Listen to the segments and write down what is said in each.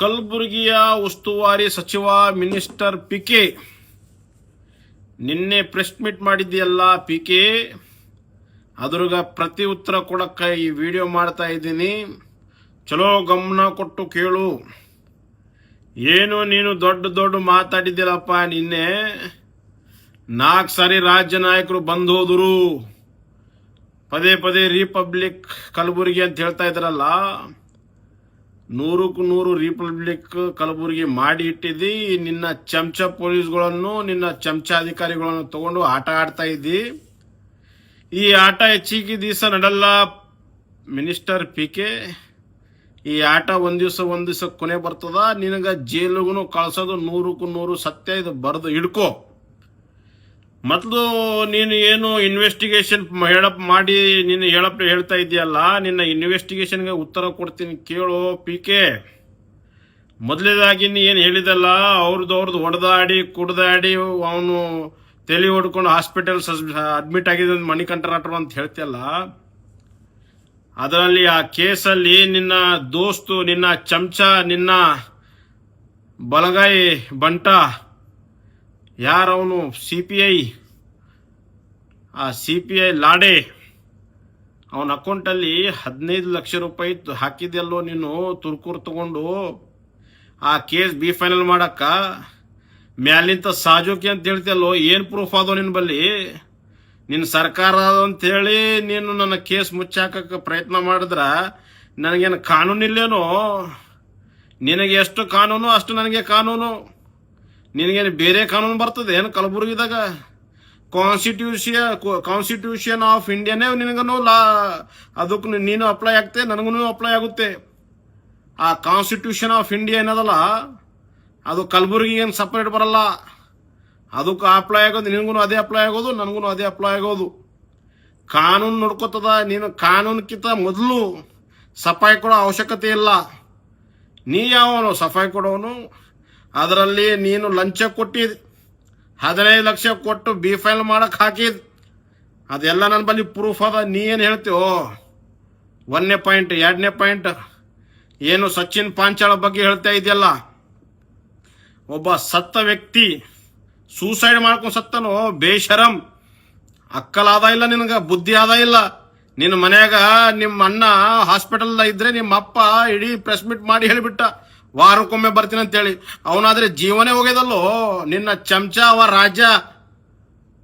ಕಲಬುರಗಿಯ ಉಸ್ತುವಾರಿ ಸಚಿವ ಮಿನಿಸ್ಟರ್ ಪಿಕೆ. ನಿನ್ನೆ ಪ್ರೆಸ್ ಮೀಟ್ ಮಾಡಿದ್ಯಲ್ಲ ಪಿಕೆ. ಅದ್ರಾಗ ಪ್ರತಿ ಉತ್ತರ ಕೊಡಕ್ಕ ಈ ವಿಡಿಯೋ ಮಾಡ್ತಾ ಇದ್ದೀನಿ. ಚಲೋ ಗಮನ ಕೊಟ್ಟು ಕೇಳು. ಏನು ನೀನು ದೊಡ್ಡ ದೊಡ್ಡ ಮಾತಾಡಿದ್ದಿಲ್ಲಪ್ಪ ನಿನ್ನೆ? ನಾಲ್ಕು ಸಾರಿ ರಾಜ್ಯ ನಾಯಕರು ಬಂದು ಹೋದರು. ಪದೇ ಪದೇ ರಿಪಬ್ಲಿಕ್ ಕಲಬುರಗಿ ಅಂತ ಹೇಳ್ತಾ ಇದ್ರಲ್ಲ. ನೂರಕ್ಕೂ ನೂರು ರಿಪಬ್ಲಿಕ್ ಕಲಬುರಗಿ ಮಾಡಿ ಇಟ್ಟಿದ್ದಿ, ನಿನ್ನ ಚಮಚ ಪೊಲೀಸ್ಗಳನ್ನು, ನಿನ್ನ ಚಮಚ ಅಧಿಕಾರಿಗಳನ್ನು ತಗೊಂಡು ಆಟ ಆಡ್ತಾ ಇದ್ದಿ. ಈ ಆಟ ಹೆಚ್ಚಿಗೆ ದಿವಸ ನಡಲ್ಲ, ಮಿನಿಸ್ಟರ್ ಪಿ ಕೆ ಈ ಆಟ ಒಂದ್ ದಿವಸ ಒಂದ್ ದಿವಸ ಕೊನೆ ಬರ್ತದ, ನಿನಗ ಜೈಲಿಗೂ ಕಳ್ಸೋದು ನೂರಕ್ಕೂ ನೂರು ಸತ್ಯ, ಇದು ಬರೆದು ಹಿಡ್ಕೋ. ಮೊದಲು ನೀನು ಏನು ಇನ್ವೆಸ್ಟಿಗೇಷನ್ ಹೇಳಪ್ ಮಾಡಿ ನೀನು ಹೇಳಪ್ ಹೇಳ್ತಾ ಇದೆಯಲ್ಲ ನಿನ್ನ ಇನ್ವೆಸ್ಟಿಗೇಷನ್ಗೆ ಉತ್ತರ ಕೊಡ್ತೀನಿ ಕೇಳು ಪಿ ಕೆ ಮೊದಲೇದಾಗಿ ನೀ ಏನು ಹೇಳಿದಲ್ಲ ಅವ್ರದ್ದು ಅವ್ರದ್ದು ಹೊಡೆದಾಡಿ, ಕುಡ್ದಾಡಿ, ಅವನು ತಲೆ ಹೊಡ್ಕೊಂಡು ಹಾಸ್ಪಿಟಲ್ ಅಡ್ಮಿಟ್ ಆಗಿದೆ ಮಣಿಕಂಠರಾಟ್ರು ಅಂತ ಹೇಳ್ತಿಯಲ್ಲ, ಅದರಲ್ಲಿ ಆ ಕೇಸಲ್ಲಿ ನಿನ್ನ ದೋಸ್ತು, ನಿನ್ನ ಚಮಚ, ನಿನ್ನ ಬಲಗಾಯಿ ಬಂಟ, ಯಾರವನು ಸಿ ಪಿ ಐ ಆ ಸಿ ಪಿ ಐ ಲಾಡೆ. ಅವನ ಅಕೌಂಟಲ್ಲಿ ಹದಿನೈದು ಲಕ್ಷ ರೂಪಾಯಿ ಹಾಕಿದ್ಯಲ್ಲೋ ನೀನು? ತುರ್ಕೂರು ತಗೊಂಡು. ಆ ಕೇಸ್ ಬಿ ಫೈನಲ್ ಮಾಡಕ್ಕ. ಮ್ಯಾಲಿಂತ ಸಾಜೋಕಿ ಅಂತ ಹೇಳ್ತಿಯಲ್ಲೋ? ಏನು ಪ್ರೂಫ್ ಆದೋ ನಿನ್ನ ಬಲ್ಲಿ? ನಿನ್ನ ಸರ್ಕಾರ ಅಂತೇಳಿ ನೀನು ನನ್ನ ಕೇಸ್ ಮುಚ್ಚಾಕಕ್ಕೆ ಪ್ರಯತ್ನ ಮಾಡಿದ್ರೆ ನನಗೇನು ಕಾನೂನಿಲ್ಲೇನೋ ನಿನಗೆ ಎಷ್ಟು ಕಾನೂನು ಅಷ್ಟು ನನಗೆ ಕಾನೂನು. ನಿನಗೇನು ಬೇರೆ ಕಾನೂನು ಬರ್ತದೆ? ಏನು ಕಲಬುರಗಿದಾಗ? ಕಾನ್ಸ್ಟಿಟ್ಯೂಷನ್ ಕಾನ್ಸ್ಟಿಟ್ಯೂಷನ್ ಆಫ್ ಇಂಡಿಯಾನೇ ನಿನಗೂ ಲಾ, ಅದಕ್ಕೆ ನೀನು ಅಪ್ಲೈ ಆಗ್ತೆ ನನಗೂ ಅಪ್ಲೈ ಆಗುತ್ತೆ. ಆ ಕಾನ್ಸ್ಟಿಟ್ಯೂಷನ್ ಆಫ್ ಇಂಡಿಯಾ ಏನದಲ್ಲ, ಅದು ಕಲಬುರಗಿ ಏನು ಸಪ್ರೇಟ್ ಬರಲ್ಲ. ಅದಕ್ಕೆ ಅಪ್ಲೈ ಆಗೋದು ನಿನಗೂ ಅದೇ ಅಪ್ಲೈ ಆಗೋದು ನನಗೂ ಅದೇ ಅಪ್ಲೈ ಆಗೋದು. ಕಾನೂನು ನೋಡ್ಕೋತದ, ನೀನು ಕಾನೂನಕ್ಕಿಂತ ಮೊದಲು ಸಫಾಯಿ ಕೊಡೋ ಅವಶ್ಯಕತೆ ಇಲ್ಲ. ನೀ ಯಾವನು ಸಫಾಯಿ ಕೊಡೋನು? ಅದರಲ್ಲಿ ನೀನು ಲಂಚ ಕೊಟ್ಟಿದ್ ಹದಿನೈದು ಲಕ್ಷ ಕೊಟ್ಟು ಬಿ ಫೈಲ್ ಮಾಡಕ್ಕೆ ಹಾಕಿದ್. ಅದೆಲ್ಲ ನನ್ನ ಬಳಿ ಪ್ರೂಫ್ ಅದ. ನೀ ಏನು ಹೇಳ್ತೀವೋ ಒಂದನೇ ಪಾಯಿಂಟ್ ಎರಡನೇ ಪಾಯಿಂಟ್ ಏನು ಸಚಿನ್ ಪಾಂಚಾಳ ಬಗ್ಗೆ ಹೇಳ್ತಾ ಇದೆಯಲ್ಲ? ಒಬ್ಬ ಸತ್ತ ವ್ಯಕ್ತಿ ಸೂಸೈಡ್ ಮಾಡ್ಕೊಂಡು ಸತ್ತನು? ಬೇಶರಂ ಅಕ್ಕಲಾದ ಇಲ್ಲ ನಿನಗೆ, ಬುದ್ಧಿ ಆದ ಇಲ್ಲ. ನಿನ್ನ ಮನ್ಯಾಗ ನಿಮ್ಮ ಅಣ್ಣ ಹಾಸ್ಪಿಟಲ್ ಇದ್ರೆ ನಿಮ್ಮ ಅಪ್ಪ ಇಡೀ ಪ್ರೆಸ್ ಮೀಟ್ ಮಾಡಿ ಹೇಳಿಬಿಟ್ಟ. ವಾರಕ್ಕೊಮ್ಮೆ ಬರ್ತೀನಿ ಅಂತೇಳಿ. ಅವನಾದ್ರೆ ಜೀವನೇ ಹೋಗ್ಯದಲ್ಲೋ, ನಿನ್ನ ಚಮಚ ಅವ ರಾಜ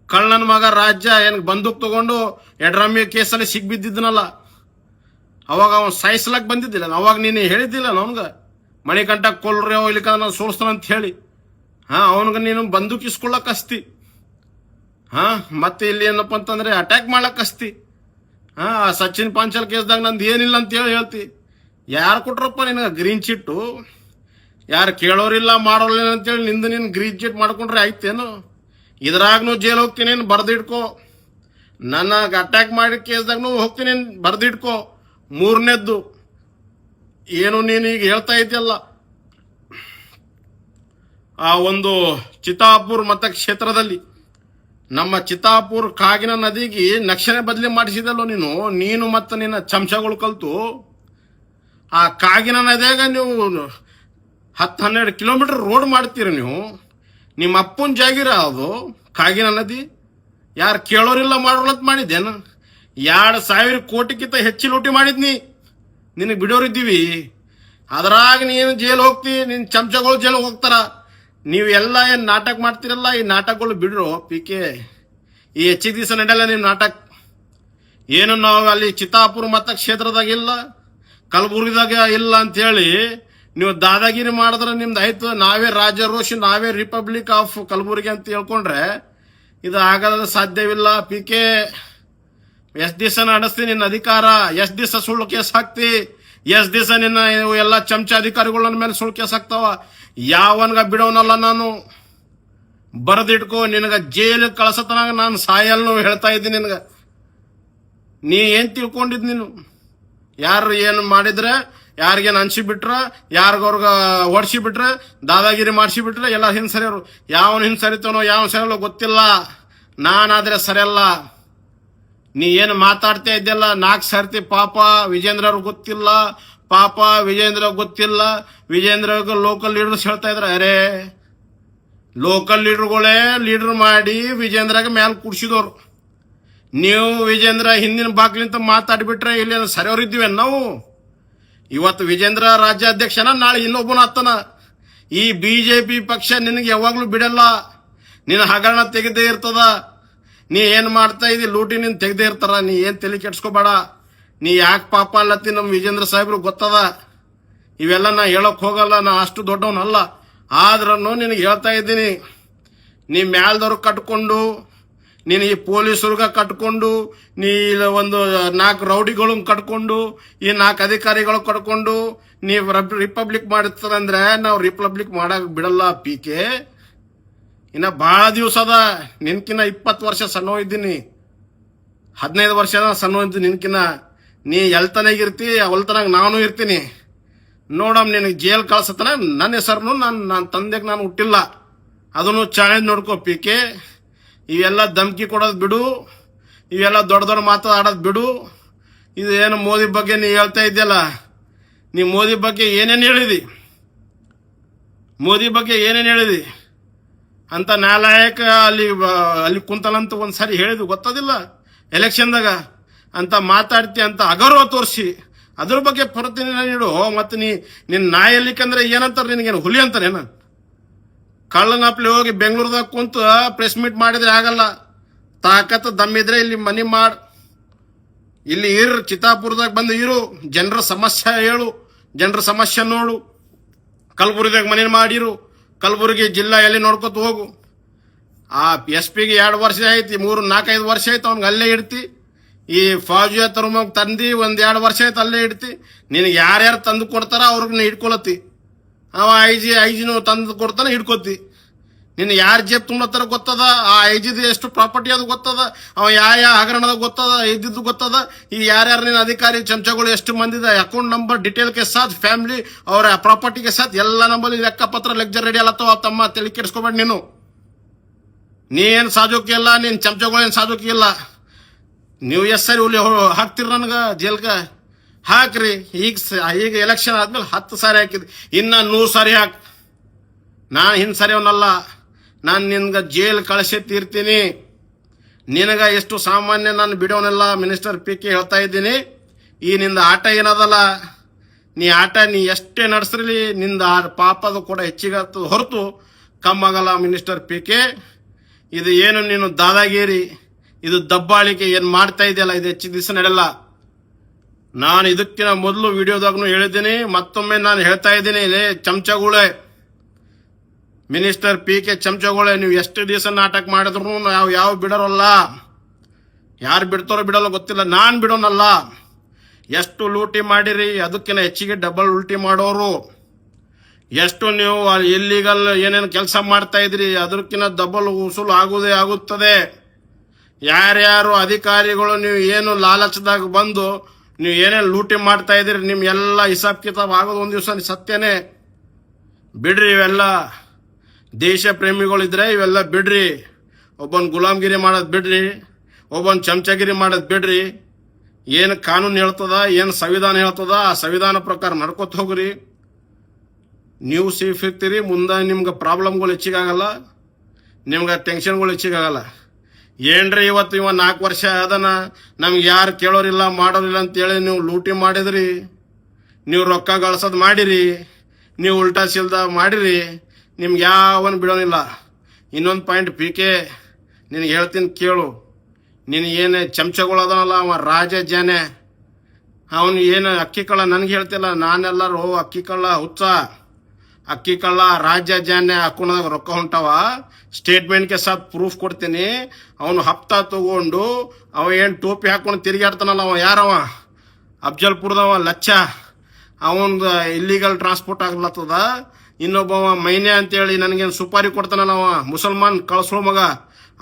ಕಳ್ಳನ ಮಗ ರಾಜ್ಯ, ಏನ್ ಬಂದೂಕ್ ತಗೊಂಡು ಯಡ್ರಾಮಿ ಕೇಸಲ್ಲಿ ಸಿಗ್ಬಿದ್ದಿದ್ದನಲ್ಲ. ಅವಾಗ ಅವನು ಸಾಯಿಸ್ಲಕ್ ಬಂದಿದ್ದಿಲ್ಲ. ಅವಾಗ ನೀನು ಹೇಳಿದ್ದಿಲ್ಲ ಅವನ್ಗ ಮಣಿಕಂಠ ಕೊಲ್ರಿ ಇಲ್ಲಿಕ ನಾನು ಸೋಲಿಸ್ತಾನ ಅಂತ ಹೇಳಿ. ಹಾ, ಅವನ್ಗ ನೀನು ಬಂದೂಕ್ ಇಸ್ಕೊಳ್ಳಕ್ ಹಾ, ಮತ್ತೆ ಇಲ್ಲಿ ಏನಪ್ಪ ಅಂತಂದ್ರೆ ಅಟ್ಯಾಕ್ ಮಾಡಕ್ ಅಸ್ತಿ. ಹಾ ಸಚಿನ್ ಪಾಂಚಾಲ್ ಕೇಸ್ದಾಗ ನಂದು ಏನಿಲ್ಲ ಅಂತ ಹೇಳಿ ಹೇಳ್ತಿ. ಯಾರು ಕೊಟ್ರಪ್ಪ ನಿನಗೆ ಗ್ರೀನ್ ಚಿಟ್ಟು ಯಾರು ಕೇಳೋರಿಲ್ಲ, ಮಾಡೋರಿಲ್ಲ ಅಂತೇಳಿ ನಿಂದು ನೀನು ಗ್ರೀಜೆಟ್ ಮಾಡ್ಕೊಂಡ್ರೆ ಆಯ್ತೇನು? ಇದ್ರಾಗ್ನು ಜೈಲ್ ಹೋಗ್ತೀನಿ ಬರ್ದಿಡ್ಕೋ ನನಗೆ ಅಟ್ಯಾಕ್ ಮಾಡಿ ಕೇಸ್ದಾಗ್ನು ಹೋಗ್ತೀನಿ ಬರ್ದಿಟ್ಕೋ. ಮೂರನೇದ್ದು. ಏನು ನೀನು ಈಗ ಹೇಳ್ತಾ ಇದೆಯಲ್ಲ? ಆ ಒಂದು ಚಿತಾಪುರ್ ಮತಕ್ಷೇತ್ರದಲ್ಲಿ, ನಮ್ಮ ಚಿತಾಪುರ್ ಕಾಗಿನ ನದಿಗೆ ನಕ್ಷೆ ಬದಲಿ ಮಾಡಿಸಿದಲ್ಲೋ ನೀನು? ನೀನು ಮತ್ತು ನಿನ್ನ ಚಮಚಗಳು ಕಲ್ತು, ಆ ಕಾಗಿನ ನದಿಯಾಗ ನೀವು ಹತ್ತು ಹನ್ನೆರಡು ಕಿಲೋಮೀಟರ್ ರೋಡ್ ಮಾಡ್ತೀರಿ ನೀವು. ನಿಮ್ಮ ಅಪ್ಪನ ಜಾಗಿರ ಅದು, ಕಾಗಿನ ನದಿ. ಯಾರು ಕೇಳೋರಿಲ್ಲ ಮಾಡೋಳತ್ ಮಾಡಿದ್ದೇನು? ಎರಡು ಸಾವಿರ ಕೋಟಿಗಿಂತ ಹೆಚ್ಚು ಲೂಟಿ ಮಾಡಿದ್ನಿ ನಿನಗೆ ಬಿಡೋರಿದ್ದೀವಿ. ಅದ್ರಾಗ ನೀನು ಜೈಲು ಹೋಗ್ತಿ ನಿನ್ನ ಚಮಚಗಳು ಜೈಲಿಗೆ ಹೋಗ್ತಾರ. ನೀವು ಎಲ್ಲ ಏನು ನಾಟಕ ಮಾಡ್ತೀರಲ್ಲ, ಈ ನಾಟಕಗಳು ಬಿಡ್ರು ಪಿ ಕೆ. ಈ ಹೆಚ್ಚಿಗೆ ದಿವಸ ನಡೆಯಲ್ಲ ನಿಮ್ಮ ನಾಟಕ. ಏನು ನಾವು ಅಲ್ಲಿ ಚಿತ್ತಾಪುರ ಮತ ಕ್ಷೇತ್ರದಾಗ ಇಲ್ಲ, ಕಲಬುರ್ಗಿದಾಗ ಇಲ್ಲ ಅಂತ ಹೇಳಿ ನೀವು ದಾದಾಗಿರಿ ಮಾಡಿದ್ರೆ ನಿಮ್ದು ಆಯ್ತು. ನಾವೇ ರಾಜರೋಷಿ ನಾವೇ ರಿಪಬ್ಲಿಕ್ ಆಫ್ ಕಲಬುರಗಿ ಅಂತ ಹೇಳ್ಕೊಂಡ್ರೆ ಇದು ಆಗದ ಸಾಧ್ಯವಿಲ್ಲ. ಪಿ ಕೆ ಎಷ್ಟ್ ದಿವಸ ನಡೆಸ್ತಿ ನಿನ್ನ ಅಧಿಕಾರ ಎಷ್ಟ್ ದಿವಸ ಸುಳ್ಳು ಕೇಸ್ ಹಾಕ್ತಿ ಎಷ್ಟ್ ದಿವಸ ನಿನ್ನ ಎಲ್ಲ ಚಮಚ ಅಧಿಕಾರಿಗಳ ಮೇಲೆ ಸುಳ್ಳು ಕೇಸ್ ಹಾಕ್ತಾವ. ಯಾವನ್ಗ ಬಿಡೋನಲ್ಲ ನಾನು? ಬರೆದಿಟ್ಕೋ, ನಿನಗ ಜೈಲು ಕಳ್ಸತನಾಗ ನಾನು ಸಾಯಲ್ನು ಹೇಳ್ತಾ ಇದ್ದೀನಿ ನಿನಗ. ನೀ ಏನ್ ತಿಳ್ಕೊಂಡಿದ್ ನೀನು? ಯಾರು ಏನು ಮಾಡಿದ್ರೆ ಯಾರಿಗೇನು ಅನ್ಸಿ ಬಿಟ್ರ ಯಾರಿಗವ್ರಿಗೆ ಹೊಡ್ಸಿ ಬಿಟ್ರೆ, ದಾದಾಗಿರಿ ಮಾಡಿಸಿ ಬಿಟ್ರೆ, ಎಲ್ಲ ಹಿಂದ್ ಯಾವನು ಯಾವನ್ ಹಿಂದ್ ಸರಿತಾನೋ ಯಾವ ಸರಿಯಲ್ಲ ಗೊತ್ತಿಲ್ಲ. ನಾನಾದ್ರೆ ಸರಿಯಲ್ಲ. ನೀ ಏನು ಮಾತಾಡ್ತಾ ಇದ್ದೆಲ್ಲ ನಾಲ್ಕು ಸರ್ತಿ ಪಾಪ ವಿಜೇಂದ್ರ ಅವ್ರಿಗೆ ಗೊತ್ತಿಲ್ಲ. ಪಾಪ ವಿಜೇಂದ್ರ ಗೊತ್ತಿಲ್ಲ. ವಿಜೇಂದ್ರ ಲೋಕಲ್ ಲೀಡರ್ಸ್ ಹೇಳ್ತಾ ಇದ್ರ, ಅರೇ ಲೋಕಲ್ ಲೀಡರ್ಗಳೇ ಲೀಡರ್ ಮಾಡಿ ವಿಜೇಂದ್ರಾಗ ಮ್ಯಾಲ ಕೂರ್ಸಿದವ್ರು ನೀವು ವಿಜೇಂದ್ರ ಹಿಂದಿನ ಬಾಗ್ಲಿಂತ ಮಾತಾಡ್ಬಿಟ್ರೆ ಇಲ್ಲಿ ಸರಿಯವ್ರಿದ್ದೀವಿ ನಾವು? ಇವತ್ತು ವಿಜೇಂದ್ರ ರಾಜ್ಯಾಧ್ಯಕ್ಷನ, ನಾಳೆ ಇನ್ನೊಬ್ಬನ ಆತನ ಈ ಬಿಜೆಪಿ ಪಕ್ಷ ನಿನಗೆ ಯಾವಾಗ್ಲೂ ಬಿಡಲ್ಲ. ನಿನ್ನ ಹಗರಣ ತೆಗೆದೇ ಇರ್ತದ. ನೀ ಏನ್ ಮಾಡ್ತಾ ಇದ್ದಿ ಲೂಟಿ ನಿನ್ ತೆಗ್ದೇ ಇರ್ತಾರ. ನೀ ಏನ್ ತಲೆ ಕೆಡ್ಸ್ಕೋಬೇಡ. ನೀ ಯಾಕೆ ಪಾಪ ಅಲ್ಲತ್ತಿ? ನಮ್ಮ ವಿಜೇಂದ್ರ ಸಾಹೇಬ್ರು ಗೊತ್ತದ? ಇವೆಲ್ಲ ನಾ ಹೇಳಕ್ ಹೋಗಲ್ಲ. ನಾ ಅಷ್ಟು ದೊಡ್ಡವನಲ್ಲ. ಆದ್ರೂ ನಿನಗೆ ಹೇಳ್ತಾ ಇದ್ದೀನಿ. ನೀ ಮ್ಯಾಲ್ದವ್ರು ಕಟ್ಕೊಂಡು ನೀನು ಈ ಪೊಲೀಸರ್ಗ ಕಟ್ಕೊಂಡು, ನೀ ಒಂದು ನಾಲ್ಕು ರೌಡಿಗಳು ಕಟ್ಕೊಂಡು, ಈ ನಾಲ್ಕು ಅಧಿಕಾರಿಗಳು ಕಟ್ಕೊಂಡು, ನೀವು ರಿಪಬ್ಲಿಕ್ ಮಾಡಿರ್ತಾರಂದ್ರೆ ನಾವು ರಿಪಬ್ಲಿಕ್ ಮಾಡಕ್ ಬಿಡಲ್ಲ ಕೆ ಇನ್ನ ಬಹಳ ದಿವಸ ಅದ. ನಿನ್ಕಿನ್ನ ಇಪ್ಪತ್ತು ವರ್ಷ ಸಣ್ಣ ಇದ್ದೀನಿ. ಹದಿನೈದು ವರ್ಷ ಸಣ್ಣ ಇದ್ದೀನಿ ನಿನ್ಕಿನ್ನ. ನೀ ಎಲ್ತನಾಗಿರ್ತಿ ಅವಲ್ತನಾಗ ನಾನು ಇರ್ತೀನಿ. ನೋಡಮ್, ನಿನಗೆ ಜೇಲ್ ಕಳ್ಸತ್ತನ, ನನ್ನ ಹೆಸರನ್ನು ನಾನು ನನ್ನ ತಂದೆಗೆ ನಾನು ಹುಟ್ಟಿಲ್ಲ. ಅದನ್ನು ಚಾಲೆಂಜ್ ನೋಡ್ಕೋ ಪೀಕೆ ಇವೆಲ್ಲ ಧಮ್ಕಿ ಕೊಡೋದು ಬಿಡು. ಇವೆಲ್ಲ ದೊಡ್ಡ ದೊಡ್ಡ ಮಾತಾಡೋದು ಬಿಡು. ಇದು ಏನು ಮೋದಿ ಬಗ್ಗೆ ನೀವು ಹೇಳ್ತಾ ಇದ್ಯಲ್ಲ? ನೀ ಮೋದಿ ಬಗ್ಗೆ ಏನೇನು ಹೇಳಿದಿ? ಮೋದಿ ಬಗ್ಗೆ ಏನೇನು ಹೇಳಿದಿ? ಅಂತ ನಾಲಾಯಕ ಅಲ್ಲಿ ಅಲ್ಲಿ ಕುಂತಲಂತ ಒಂದು ಸಾರಿ ಹೇಳಿದ್ವಿ ಗೊತ್ತದಿಲ್ಲ? ಎಲೆಕ್ಷನ್ದಾಗ ಅಂತ ಮಾತಾಡ್ತಿ ಅಂತ ಅಗೌರವ ತೋರಿಸಿ. ಅದ್ರ ಬಗ್ಗೆ ಪ್ರತಿನಿಧಿ ನೀಡು ಮತ್ತು ನೀ ನಿನ್ನ ನಾಯಲ್ಲಿಕ್ಕಂದ್ರೆ ಏನಂತಾರೆ? ನಿನಗೇನು ಹುಲಿ ಅಂತಾರೇನ? ಕಳ್ಳನಪ್ಲಿ ಹೋಗಿ ಬೆಂಗಳೂರದಾಗ ಕುಂತು ಪ್ರೆಸ್ ಮೀಟ್ ಮಾಡಿದ್ರೆ ಆಗಲ್ಲ. ತಾಕತ್ ದಮ್ಮಿದ್ರೆ ಇಲ್ಲಿ ಮನಿ ಮಾಡ್. ಇಲ್ಲಿ ಇರ್, ಚಿತ್ತಾಪುರದಾಗ ಬಂದು ಇರು. ಜನರ ಸಮಸ್ಯೆ ಹೇಳು. ಜನರ ಸಮಸ್ಯೆ ನೋಡು. ಕಲಬುರಗಿದಾಗ ಮನೆ ಮಾಡಿರು. ಕಲಬುರಗಿ ಜಿಲ್ಲಾ ಎಲ್ಲಿ ನೋಡ್ಕೊತ ಹೋಗು. ಆ ಎಸ್ ಪಿಗೆ ಎರಡು ವರ್ಷ ಐತಿ ಮೂರು ನಾಲ್ಕೈದು ವರ್ಷ ಆಯ್ತು, ಅವ್ನಿಗೆ ಅಲ್ಲೇ ಇಡ್ತಿ. ಈ ಫೌಜಿಯ ತರ್ಮ ತಂದು ಒಂದು ಎರಡು ವರ್ಷ ಆಯ್ತು ಅಲ್ಲೇ ಇಡ್ತಿ. ನಿನಗೆ ಯಾರ್ಯಾರು ತಂದು ಕೊಡ್ತಾರ ಅವ್ರಿಗೆ ನೀ ಹಿಡ್ಕೊಳತಿ ಅವ ಐ ಜಿ ಐ ಜಿನು ತಂದು ಕೊಡ್ತಾನೆ, ಹಿಡ್ಕೊತಿ. ನಿನ್ನ ಯಾರು ಜೇಬ್ ತುಂಬತ್ತಾರ ಗೊತ್ತದ? ಆ ಐಜಿದ ಎಷ್ಟು ಪ್ರಾಪರ್ಟಿ ಅದು ಗೊತ್ತದ? ಅವ ಯಾವ ಯಾವ ಹಗರಣದ ಗೊತ್ತದ? ಇದ್ದಿದ್ದು ಗೊತ್ತದ? ಈ ಯಾರ್ಯಾರು ನಿನ್ನ ಅಧಿಕಾರಿ, ಚಮಚಗಳು ಎಷ್ಟು ಮಂದಿದ? ಅಕೌಂಟ್ ನಂಬರ್ ಡಿಟೇಲ್ ಕೆ ಸಾಥ್, ಫ್ಯಾಮಿಲಿ, ಅವರ ಪ್ರಾಪರ್ಟಿ ಕೆ ಸಾಥ್, ಎಲ್ಲ ನಂಬರ್ ಲೆಕ್ಕ ಪತ್ರ ಲೆಕ್ಚರ್ ರೆಡಿ ಅಲ್ಲತ್ತವ ತಮ್ಮ ತಲೆ ಕೆಡ್ಸ್ಕೊಬೇಡ ನೀನು. ನೀ ಏನು ಸಾಜೋಕಿ ಇಲ್ಲ ನಿನ್ನ ಚಮಚಗಳು ಏನು ಸಾಜೋಕಿ ಇಲ್ಲ? ನೀವು ಎಷ್ಟು ಸರಿ ಹಾಕ್ತಿರ ನನಗ ಜೇಲ್ಗ? ಹಾಕ್ರಿ, ಈಗ ಈಗ ಎಲೆಕ್ಷನ್ ಆದ್ಮೇಲೆ ಹತ್ತು ಸಾರಿ ಹಾಕಿದ್ ಇನ್ನ ನೂರು ಸಾರಿ ಹಾಕ್. ನಾನು ಹಿಂದ್ ಸರಿ ಅವನಲ್ಲ ನಾನು ನಿನ್ಗೆ ಜೈಲ್ ಕಳಿಸಿ ತೀರ್ತೀನಿ. ನಿನಗ ಎಷ್ಟು ಸಾಮಾನ್ಯ ನಾನು ಬಿಡೋನಲ್ಲ, ಮಿನಿಸ್ಟರ್ ಪಿ ಕೆ ಹೇಳ್ತಾ ಇದ್ದೀನಿ. ಈ ನಿಂದ ಆಟ ಏನದಲ್ಲ? ನೀ ಆಟ ನೀ ಎಷ್ಟೇ ನಡೆಸ್ರಿ ನಿಂದ ಆ ಪಾಪದ ಕೂಡ ಹೆಚ್ಚಿಗೆ ಹೊರತು ಕಮ್ಮಾಗಲ್ಲ ಮಿನಿಸ್ಟರ್ ಪಿ ಕೆ. ಇದು ಏನು ನೀನು ದಾದಾಗಿರಿ? ಇದು ದಬ್ಬಾಳಿಕೆ ಏನು ಮಾಡ್ತಾ ಇದೆಯಲ್ಲ? ಇದು ಹೆಚ್ಚು ದಿವಸ ನಡೆಯಲ್ಲ. ನಾನು ಇದಕ್ಕಿಂತ ಮೊದಲು ವಿಡಿಯೋದಾಗೂ ಹೇಳಿದ್ದೀನಿ, ಮತ್ತೊಮ್ಮೆ ನಾನು ಹೇಳ್ತಾ ಇದ್ದೀನಿ ಚಮಚಗಳೇ. ಮಿನಿಸ್ಟರ್ ಪಿ ಕೆ ಚಮಚಗಳೇ, ನೀವು ಎಷ್ಟು ದಿವಸ ನಾಟಕ ಮಾಡಿದ್ರು ನಾವು ಯಾವ ಬಿಡೋರಲ್ಲ. ಯಾರು ಬಿಡ್ತಾರೋ ಬಿಡಲ್ಲ ಗೊತ್ತಿಲ್ಲ, ನಾನು ಬಿಡೋನಲ್ಲ. ಎಷ್ಟು ಲೂಟಿ ಮಾಡಿರಿ, ಅದಕ್ಕಿಂತ ಹೆಚ್ಚಿಗೆ ಡಬಲ್ ಉಲ್ಟಿ ಮಾಡೋರು. ಎಷ್ಟು ನೀವು ಇಲ್ಲಿಗಲ್ ಏನೇನು ಕೆಲಸ ಮಾಡ್ತಾ ಇದ್ರಿ, ಅದಕ್ಕಿಂತ ಡಬಲ್ ಉಸುಲು ಆಗುವುದೇ ಆಗುತ್ತದೆ. ಯಾರ್ಯಾರು ಅಧಿಕಾರಿಗಳು ನೀವು ಏನು ಲಾಲಚದಾಗ ಬಂದು ನೀವು ಏನೇನು ಲೂಟಿ ಮಾಡ್ತಾ ಇದ್ದೀರಿ ನಿಮ್ಮ ಎಲ್ಲ ಹಿಸಾಬ್ ಕಿತಾಬ್ ಆಗೋದು ಒಂದು ದಿವಸ ಸತ್ಯನೇ. ಬಿಡ್ರಿ ಇವೆಲ್ಲ. ದೇಶ ಪ್ರೇಮಿಗಳಿದ್ರೆ ಇವೆಲ್ಲ ಬಿಡ್ರಿ. ಒಬ್ಬನ್ ಗುಲಾಮಗಿರಿ ಮಾಡೋದು ಬಿಡ್ರಿ. ಒಬ್ಬನ್ ಚಮಚಗಿರಿ ಮಾಡೋದು ಬಿಡ್ರಿ. ಏನು ಕಾನೂನು ಹೇಳ್ತದ, ಏನು ಸಂವಿಧಾನ ಹೇಳ್ತದ, ಆ ಸಂವಿಧಾನ ಪ್ರಕಾರ ನಡ್ಕೊತ ಹೋಗ್ರಿ. ನೀವು ಸೇಫ್ ಇರ್ತೀರಿ, ಮುಂದೆ ನಿಮ್ಗೆ ಪ್ರಾಬ್ಲಮ್ಗಳು ಹೆಚ್ಚಿಗಾಗಲ್ಲ. ನಿಮ್ಗೆ ಟೆನ್ಷನ್ಗಳು ಹೆಚ್ಚಿಗಾಗಲ್ಲ. ಏನ್ರಿ ಇವತ್ತು ಇವ ನಾಲ್ಕು ವರ್ಷ ಅದನ ನಮ್ಗೆ ಯಾರು ಕೇಳೋರಿಲ್ಲ, ಮಾಡೋರಿಲ್ಲ ಅಂತೇಳಿ ನೀವು ಲೂಟಿ ಮಾಡಿದ್ರಿ. ನೀವು ರೊಕ್ಕ ಗಳಿಸೋದು ಮಾಡಿರಿ. ನೀವು ಉಲ್ಟಾ ಸಿಲ್ದ ಮಾಡಿರಿ. ನಿಮ್ಗೆ ಯಾವನ್ ಬಿಡೋನಿಲ್ಲ. ಇನ್ನೊಂದು ಪಾಯಿಂಟ್ ಪಿ ಕೆ, ನಿನಗೆ ಹೇಳ್ತೀನಿ ಕೇಳು. ನೀನು ಏನು ಚಮಚಗಳು ಅದನಲ್ಲ ಅವ ರಾಜ ಜನೆ. ಅವನು ಏನು ಅಕ್ಕಿ ಕಳ್ಳ ನನಗೆ ಹೇಳ್ತಿಲ್ಲ. ನಾನೆಲ್ಲರೂ ಅಕ್ಕಿ ಕಳ್ಳ ಹುಚ್ಚ. ಅಕ್ಕಿ ಕಳ್ಳ ರಾಜ್ಯ ಜಾನ್ಯ ಹಾಕೊಂಡಾಗ ರೊಕ್ಕ ಹೊಂಟವ. ಸ್ಟೇಟ್ಮೆಂಟ್ಗೆ ಸತ್ ಪ್ರೂಫ್ ಕೊಡ್ತೀನಿ. ಅವನು ಹಪ್ತಾ ತಗೊಂಡು ಅವ ಏನು ಟೋಪಿ ಹಾಕೊಂಡು ತಿರುಗಾಡ್ತಾನಲ್ಲ ಅವ, ಯಾರವ? ಅಫ್ಜಲ್ಪುರದವ ಲಚ್ಚ. ಅವನ್ದು ಇಲ್ಲಿಗಲ್ ಟ್ರಾನ್ಸ್ಪೋರ್ಟ್ ಆಗ್ಲತ್ತದ ಇನ್ನೊಬ್ಬವ ಮೈನೆ ಅಂತೇಳಿ ನನಗೇನು ಸುಪಾರಿ ಕೊಡ್ತಾನಲ್ಲ ಅವ, ಮುಸಲ್ಮಾನ್ ಕಳ್ಸೋ ಮಗ.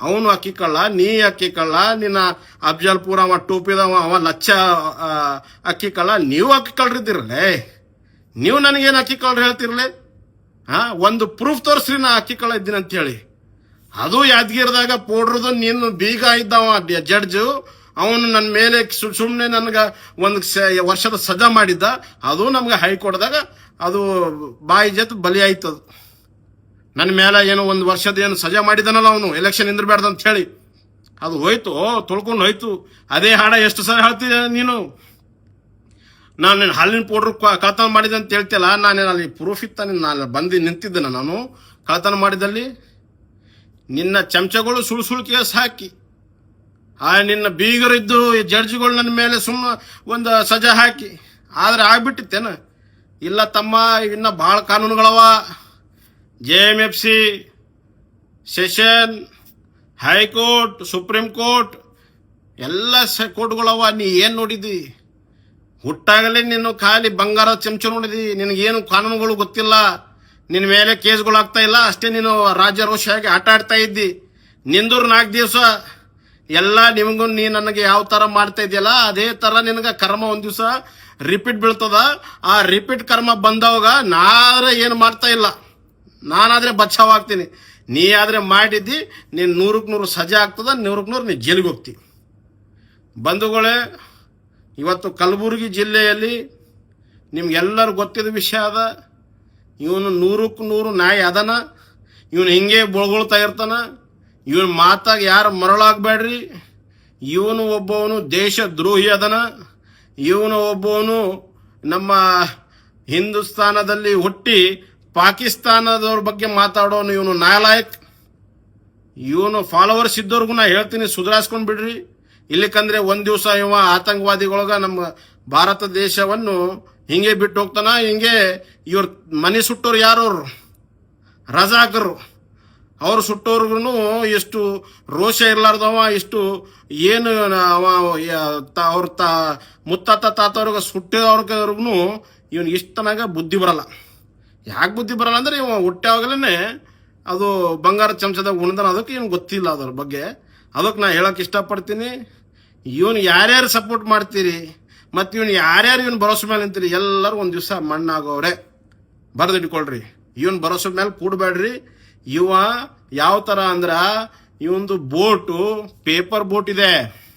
ಅವನು ಅಕ್ಕಿ ಕಳ್ಳ ನೀ ಅಕ್ಕಿ ಕಳ್ಳ ನಿನ್ನ ಅಫ್ಜಲ್ಪುರ ಅವ, ಟೋಪಿದವ, ಅವ, ಲಚ್ಚ ಅಕ್ಕಿ ಕಳ್ಳ ನೀವು ಅಕ್ಕಿ ಕಳ್ರಿದ್ದೀರಲ್ಲೇ ನೀವು ನನಗೇನು ಅಕ್ಕಿ ಕಳ್ರು ಹೇಳ್ತಿರ್ಲಿ? ಹಾ ಒಂದು ಪ್ರೂಫ್ ತೋರಿಸ್ರಿ ನಾ ಅಕ್ಕಿ ಕಳ ಇದ್ದೀನಿ ಅಂತ ಹೇಳಿ ಅದು ಯಾದಗಿರಿದಾಗ ಪೋಡ್ರದು ನೀನು ಬೀಗ ಇದ್ದವ ಜಡ್ಜು. ಅವನು ನನ್ನ ಮೇಲೆ ಸುಮ್ಮನೆ ನನಗೆ ಒಂದು ವರ್ಷದ ಸಜಾ ಮಾಡಿದ್ದ. ಅದು ನಮ್ಗೆ ಹೈಕೋರ್ಟ್ದಾಗ ಅದು ಬಾಯಿ ಜತ್ ಬಲಿ ಆಯ್ತದ. ನನ್ನ ಮೇಲೆ ಏನೋ ಒಂದು ವರ್ಷದ ಏನು ಸಜಾ ಮಾಡಿದ್ದಾನಲ್ಲ ಅವನು ಎಲೆಕ್ಷನ್ ಅಂತ ಹೇಳಿ. ಅದು ಹೋಯ್ತು, ತೊಳ್ಕೊಂಡು ಹೋಯ್ತು. ಅದೇ ಹಾಡ ಎಷ್ಟು ಸಲ ಹೇಳ್ತೀಯ ನೀನು? ನಾನು ನಿನ್ನ ಹಾಲಿನ ಪೌಡ್ರ್ ಕಳ್ತನ ಮಾಡಿದೆ ಅಂತ ಹೇಳ್ತಿಲ್ಲ ನಾನು ಅಲ್ಲಿ ಪ್ರೂಫ್ ಇತ್ತ ನಾನು ಬಂದು ನಿಂತಿದ್ದೆ ನಾನು. ಕಳತನ ಮಾಡಿದಲ್ಲಿ ನಿನ್ನ ಚಮಚಗಳು ಸುಳ್ಳು ಸುಳ್ಳು ಕೇಸ್ ಹಾಕಿ ಆ ನಿನ್ನ ಬೀಗರಿದ್ದು ಜಡ್ಜ್ಗಳು ನನ್ನ ಮೇಲೆ ಸುಮ್ಮ ಒಂದು ಸಜಾ ಹಾಕಿ. ಆದ್ರೆ ಆಗ್ಬಿಟ್ಟಿತ್ತೇನ? ಇಲ್ಲ ತಮ್ಮ, ಇನ್ನು ಭಾಳ ಕಾನೂನುಗಳವ. J M F C session high court supreme court ಎಲ್ಲ ಕೋರ್ಟ್ಗಳವ ನೀ ಏನು ನೋಡಿದಿ? ಹುಟ್ಟಾಗಲೇ ನೀನು ಖಾಲಿ ಬಂಗಾರ ಚಮಚ ನೋಡಿದಿ. ನಿನಗೇನು ಕಾನೂನುಗಳು ಗೊತ್ತಿಲ್ಲ? ನಿನ್ನ ಮೇಲೆ ಕೇಸ್ಗಳು ಆಗ್ತಾ ಇಲ್ಲ. ಅಷ್ಟೇ ನೀನು ರಾಜ್ಯ ರೋಷಿಯಾಗಿ ಆಟ ಆಡ್ತಾ ಇದ್ದಿ. ನಿಂದೂರು ನಾಲ್ಕು ದಿವಸ ಎಲ್ಲ ನಿಮಗೂ ನೀ ನನಗೆ ಯಾವ ಥರ ಮಾಡ್ತಾ ಇದೆಯಲ್ಲ, ಅದೇ ಥರ ನಿನಗೆ ಕರ್ಮ ಒಂದು ದಿವಸ ರಿಪೀಟ್ ಬೀಳ್ತದ. ಆ ರಿಪೀಟ್ ಕರ್ಮ ಬಂದವಾಗ ನಾದ್ರೆ ಏನು ಮಾಡ್ತಾ ಇಲ್ಲ. ನಾನಾದರೆ ಬಚ್ಚಾವ್ ಆಗ್ತೀನಿ. ನೀ ಆದರೆ ಮಾಡಿದ್ದಿ, ನೀನು ನೂರಕ್ಕೆ ನೂರು ಸಜಾ ಆಗ್ತದ, ನೂರಕ್ಕೆ ನೂರು ನೀ ಜೈಲಿಗೆ ಹೋಗ್ತಿ. ಬಂಧುಗಳೇ ಇವತ್ತು ಕಲಬುರಗಿ ಜಿಲ್ಲೆಯಲ್ಲಿ ನಿಮ್ಗೆಲ್ಲರೂ ಗೊತ್ತಿದ್ದ ವಿಷಯ ಅದ. ಇವನು ನೂರಕ್ಕೆ ನೂರು ನಾಯಿ ಅದನ. ಇವನು ಹಿಂಗೆ ಬೊಳ್ಗೊಳ್ತಾ ಇರ್ತಾನ. ಇವನ ಮಾತಾಗ ಯಾರು ಮರಳಾಗಬೇಡ್ರಿ. ಇವನು ಒಬ್ಬವನು ದೇಶ ದ್ರೋಹಿ ಅದನ. ಇವನು ಒಬ್ಬವನು ನಮ್ಮ ಹಿಂದೂಸ್ತಾನದಲ್ಲಿ ಹುಟ್ಟಿ ಪಾಕಿಸ್ತಾನದವ್ರ ಬಗ್ಗೆ ಮಾತಾಡೋನು ಇವನು ನಾಲಾಯಕ್ ಇವನು ಫಾಲೋವರ್ಸ್ ಇದ್ದವ್ರಿಗೂ ನಾ ಹೇಳ್ತೀನಿ, ಸುಧಾರಿಸ್ಕೊಂಡ್ ಬಿಡ್ರಿ. ಇಲ್ಲಿಕಂದ್ರೆ ಒಂದ್ ದಿವಸ ಇವ ಆತಂಕವಾದಿಗಳೊಳಗ ನಮ್ಮ ಭಾರತ ದೇಶವನ್ನು ಹಿಂಗೆ ಬಿಟ್ಟು ಹೋಗ್ತಾನ ಹಿಂಗೆ ಇವ್ರ ಮನೆ ಸುಟ್ಟೋರು ಯಾರವ್ರು ರಜಾಕರು. ಅವ್ರು ಸುಟ್ಟೋರ್ಗು ಎಷ್ಟು ರೋಷ ಇರ್ಲಾರ್ದವ, ಇಷ್ಟು ಏನು ಅವ ಅವ್ರ ತ, ಮುತ್ತಾತ ತಾತವ್ರಿಗೆ ಸುಟ್ಟಿದವ್ರಿಗೂ ಇವನ್ ಇಷ್ಟನಾಗ ಬುದ್ಧಿ ಬರಲ್ಲ. ಯಾಕೆ ಬುದ್ಧಿ ಬರಲ್ಲ ಅಂದ್ರೆ ಇವ ಹುಟ್ಟಾಗಲೇ ಅದು ಬಂಗಾರ ಚಮಚದಾಗ ಉಣ್ದನ, ಅದಕ್ಕೆ ಏನು ಗೊತ್ತಿಲ್ಲ ಅದ್ರ ಬಗ್ಗೆ. ಅದಕ್ಕೆ ನಾ ಹೇಳಕ್ ಇಷ್ಟಪಡ್ತೀನಿ. ಇವನು ಯಾರ್ಯಾರು ಸಪೋರ್ಟ್ ಮಾಡ್ತೀರಿ? ಮತ್ತು ಇವನು ಯಾರ್ಯಾರು ಇವನು ಭರೋಸೆ ಮೇಲೆ ನಿಂತೀರಿ? ಎಲ್ಲರೂ ಒಂದು ದಿವಸ ಮಣ್ಣಾಗೋವ್ರೆ. ಬರೆದಿಟ್ಕೊಳ್ರಿ. ಇವನು ಭರೋಸೆ ಮೇಲೆ ಕೂಡಬೇಡ್ರಿ. ಇವ ಯಾವ ಥರ ಅಂದ್ರೆ, ಇವಂದು ಬೋಟು ಪೇಪರ್ ಬೋಟ್ ಇದೆ.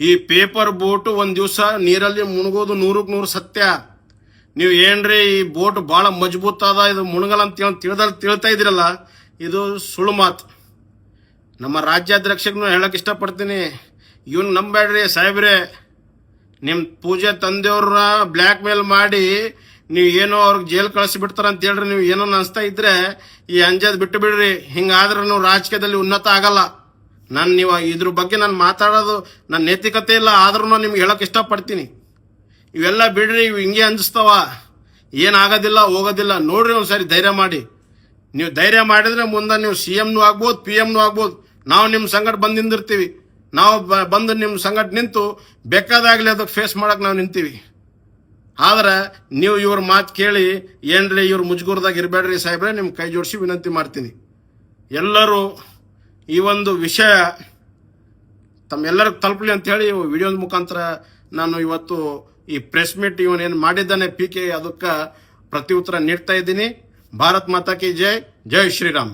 ಈ ಪೇಪರ್ ಬೋಟ್ ಒಂದು ದಿವಸ ನೀರಲ್ಲಿ ಮುಳುಗೋದು ನೂರಕ್ಕೆ ನೂರು ಸತ್ಯ. ನೀವು ಏನ್ರಿ ಈ ಬೋಟ್ ಬಹಳ ಮಜಬೂತ್ ಅದ ಇದು ಮುಳುಗಲ್ಲ ಅಂತ ತಿಳ್ದಲ್ಲಿ ತಿಳ್ತಾ ಇದ್ರಲ್ಲ ಇದು ಸುಳ್ಳು ಮಾತು. ನಮ್ಮ ರಾಜ್ಯಾಧ್ಯಕ್ಷಗೂ ಹೇಳಕ್ಕೆ ಇಷ್ಟಪಡ್ತೀನಿ. ಇವನ್ ನಂಬೇಡ್ರಿ ಸಾಹೇಬ್ರೆ. ನಿಮ್ಮ ಪೂಜೆ ತಂದೆಯವ್ರ ಬ್ಲ್ಯಾಕ್ ಮೇಲ್ ಮಾಡಿ ನೀವು ಏನೋ ಅವ್ರಿಗೆ ಜೈಲ್ ಕಳಿಸಿ ಬಿಡ್ತಾರ ಅಂತ ಹೇಳ್ರಿ, ನೀವು ಏನೋ ಅನಿಸ್ತಾ ಇದ್ರೆ ಈ ಅಂಜದ್ ಬಿಟ್ಟು ಬಿಡ್ರಿ ಹಿಂಗಾದ್ರೆ ನೀವು ರಾಜಕೀಯದಲ್ಲಿ ಉನ್ನತ ಆಗಲ್ಲ. ನಾನು ನೀವು ಇದ್ರ ಬಗ್ಗೆ ನಾನು ಮಾತಾಡೋದು ನನ್ನ ನೈತಿಕತೆ ಇಲ್ಲ, ಆದ್ರೂ ನಿಮ್ಗೆ ಹೇಳಕ್ ಇಷ್ಟಪಡ್ತೀನಿ. ಇವೆಲ್ಲ ಬಿಡ್ರಿ, ಇವು ಹಿಂಗೆ ಅಂಜಿಸ್ತಾವ ಏನಾಗೋದಿಲ್ಲ ಹೋಗೋದಿಲ್ಲ. ನೋಡ್ರಿ ಒಂದ್ಸರಿ ಧೈರ್ಯ ಮಾಡಿ. ನೀವು ಧೈರ್ಯ ಮಾಡಿದ್ರೆ ಮುಂದೆ ನೀವು ಸಿ ಎಮ್ನು ಆಗ್ಬೋದು ಪಿ ಎಮ್ನು ಆಗ್ಬೋದು. ನಾವು ನಿಮ್ಮ ಸಂಗಡ ಬಂದು ನಿಂದಿರ್ತೀವಿ. ನಾವು ಬಂದು ನಿಮ್ಮ ಸಂಗಡ ನಿಂತು ಬೇಕಾದಾಗಲಿ ಅದಕ್ಕೆ ಫೇಸ್ ಮಾಡೋಕೆ ನಾವು ನಿಂತೀವಿ. ಆದ್ರೆ ನೀವು ಇವ್ರ ಮಾತು ಕೇಳಿ, ಏನ್ರಿ ಇವ್ರ ಮುಜುಗುರ್ದಾಗ ಇರಬೇಡ್ರಿ ಸಾಹೇಬ್ರೆ ನಿಮ್ಮ ಕೈ ಜೋಡಿಸಿ ವಿನಂತಿ ಮಾಡ್ತೀನಿ. ಎಲ್ಲರೂ ಈ ಒಂದು ವಿಷಯ ತಮ್ಮೆಲ್ಲರಿಗೂ ತಲುಪಲಿ ಅಂತ ಹೇಳಿ ವಿಡಿಯೋದ ಮುಖಾಂತರ ನಾನು ಇವತ್ತು ಈ ಪ್ರೆಸ್ ಮೀಟ್ ಇವನೇನು ಮಾಡಿದ್ದಾನೆ ಪಿ ಕೆ ಅದಕ್ಕೆ ಪ್ರತಿ ಉತ್ತರ ನೀಡ್ತಾ ಇದ್ದೀನಿ. ಭಾರತ್ ಮಾತಾ ಕಿ ಜೈ ಜೈ ಶ್ರೀರಾಮ್.